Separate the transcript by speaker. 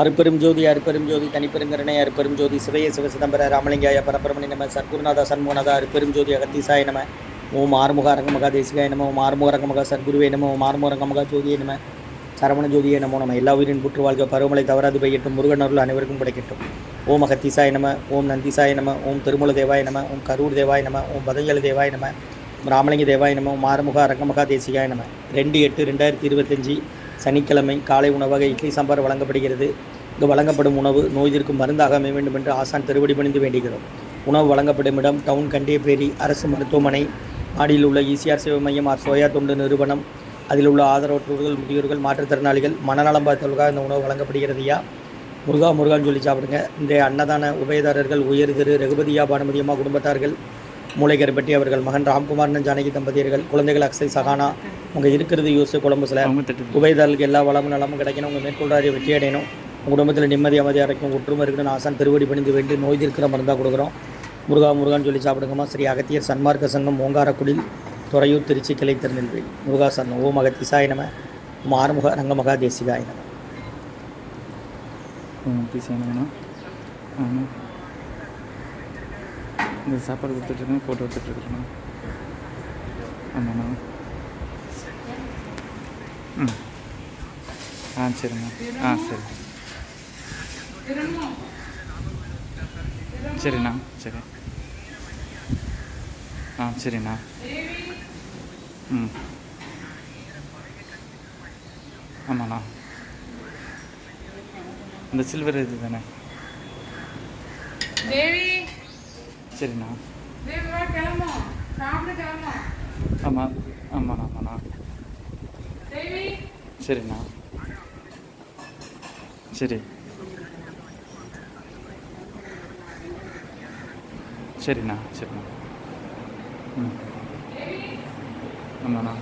Speaker 1: அருப்பெரும் ஜோதி அருப்பெரும் ஜோதி தனிப்பெருங்கருணை அருப்பெரும் ஜோதி சிவைய சிவ சிதம்பர ராமலிங்காய பரபரமணி நம சர்க்குருநாத சண்முகநாத அருப்பெரும் ஜோதி அகத்தீசாய நம ஓம் ஆறுமுக அரங்கமகா தேசிகாய நம ஓம் ஆறுமுக அரங்கமகா சர்க்குருவே நம ஓம் ஆறுமுக அரங்கமகா ஜோதியை நம சரவண ஜோதியை நமோ நம்ம எல்லா உயிரின் புற்று வாழ்க பருவமலை தவறாது பெய்யட்டும் முருகன் அருள் அனைவருக்கும் கிடைக்கட்டும். ஓம் அகத்தீசாய நம ஓம் நந்திசாய நம ஓம் திருமூல தேவாய நம ஓம் கரூர் தேவாய நம ஓம் பதஞ்சலி தேவாய நம ராமலிங்க தேவாய நம ஓம் ஆறுமுக அரங்கமகா தேசிகாய நம. ரெண்டு எட்டு ரெண்டாயிரத்தி இருபத்தஞ்சி சனிக்கிழமை காலை உணவாக இட்லி சாம்பார் வழங்கப்படுகிறது. இங்கு வழங்கப்படும் உணவு நோய் தீர்க்கும் மருந்தாக அமைய வேண்டும் என்று ஆசான் திருவடி பணிந்து வேண்டுகிறோம். உணவு வழங்கப்படும் இடம் டவுன் கண்டியப்பேரி அரசு மருத்துவமனை. மாடியில் உள்ள இசிஆர் சேவை மையம் ஆர் சோயா தொண்டு நிறுவனம். அதில் உள்ள ஆதரவற்றோர்கள் முதியோர்கள் மாற்றுத்திறனாளிகள் மனநலம் பார்த்தவர்களுக்காக இந்த உணவு வழங்கப்படுகிறதையா முருகா முருகான்னு சொல்லி சாப்பிடுங்க. இந்த அன்னதான உபயதாரர்கள் உயர் திரு ரகுபதியா பானுமதியம்மா குடும்பத்தார்கள். மூளைக்கருப்பட்டி அவர்கள் மகன் ராம்குமாரன் ஜானகி தம்பதியர்கள் குழந்தைகள் அக்ஷய் சகானா உங்கள் இருக்கிறது யூஸ்
Speaker 2: திட்டு
Speaker 1: உபயதாரர்களுக்கு எல்லா வளமும் நலமும் கிடைக்கணும். உங்கள் மேற்கொள்றாரிய வெற்றி அடையணும். உங்கள் குடும்பத்தில் நிம்மதி அமைதியாக இருக்கும் ஒற்றுமை இருக்கணும்னு ஆசான் திருவடி பணிந்து வேண்டி நோய் தீர்க்கிற மருந்தாக கொடுக்குறோம். முருகா முருகான்னு சொல்லி சாப்பிடுங்கம்மா. ஸ்ரீ அகத்தியர் சன்மார்க்க சங்கம் ஓங்காரக்குடில் துறையூர் திருச்சி கிளை திருநெல்வேலி. முருகா சரணம் ஓம் அகத்திசாய நம. ஓம் ஆறுமுக ரங்கமகா தேசிகாய நம.
Speaker 2: பீஸ் வேணுங்கண்ணா ஆமாம் இந்த சாப்பாடு கொடுத்துட்ருக்கேன் ஃபோட்டோ எடுத்துட்ருக்கேண்ணா ஆமாண்ணா. ம். ஆ சரிண்ணா. ஆ சரி. சரிண்ணா சரி. ஆ சரிண்ணா. ம். ஆமாண்ணா. இந்த சில்வர் இது தானே?
Speaker 3: தேவி
Speaker 2: சரிண்ணா. ஆமாம் ஆமாண்ணா. ஆமாண்ணா சரிண்ணா. சரி. சரிண்ணா சரிண்ணா. ம். ஆமாண்ணா.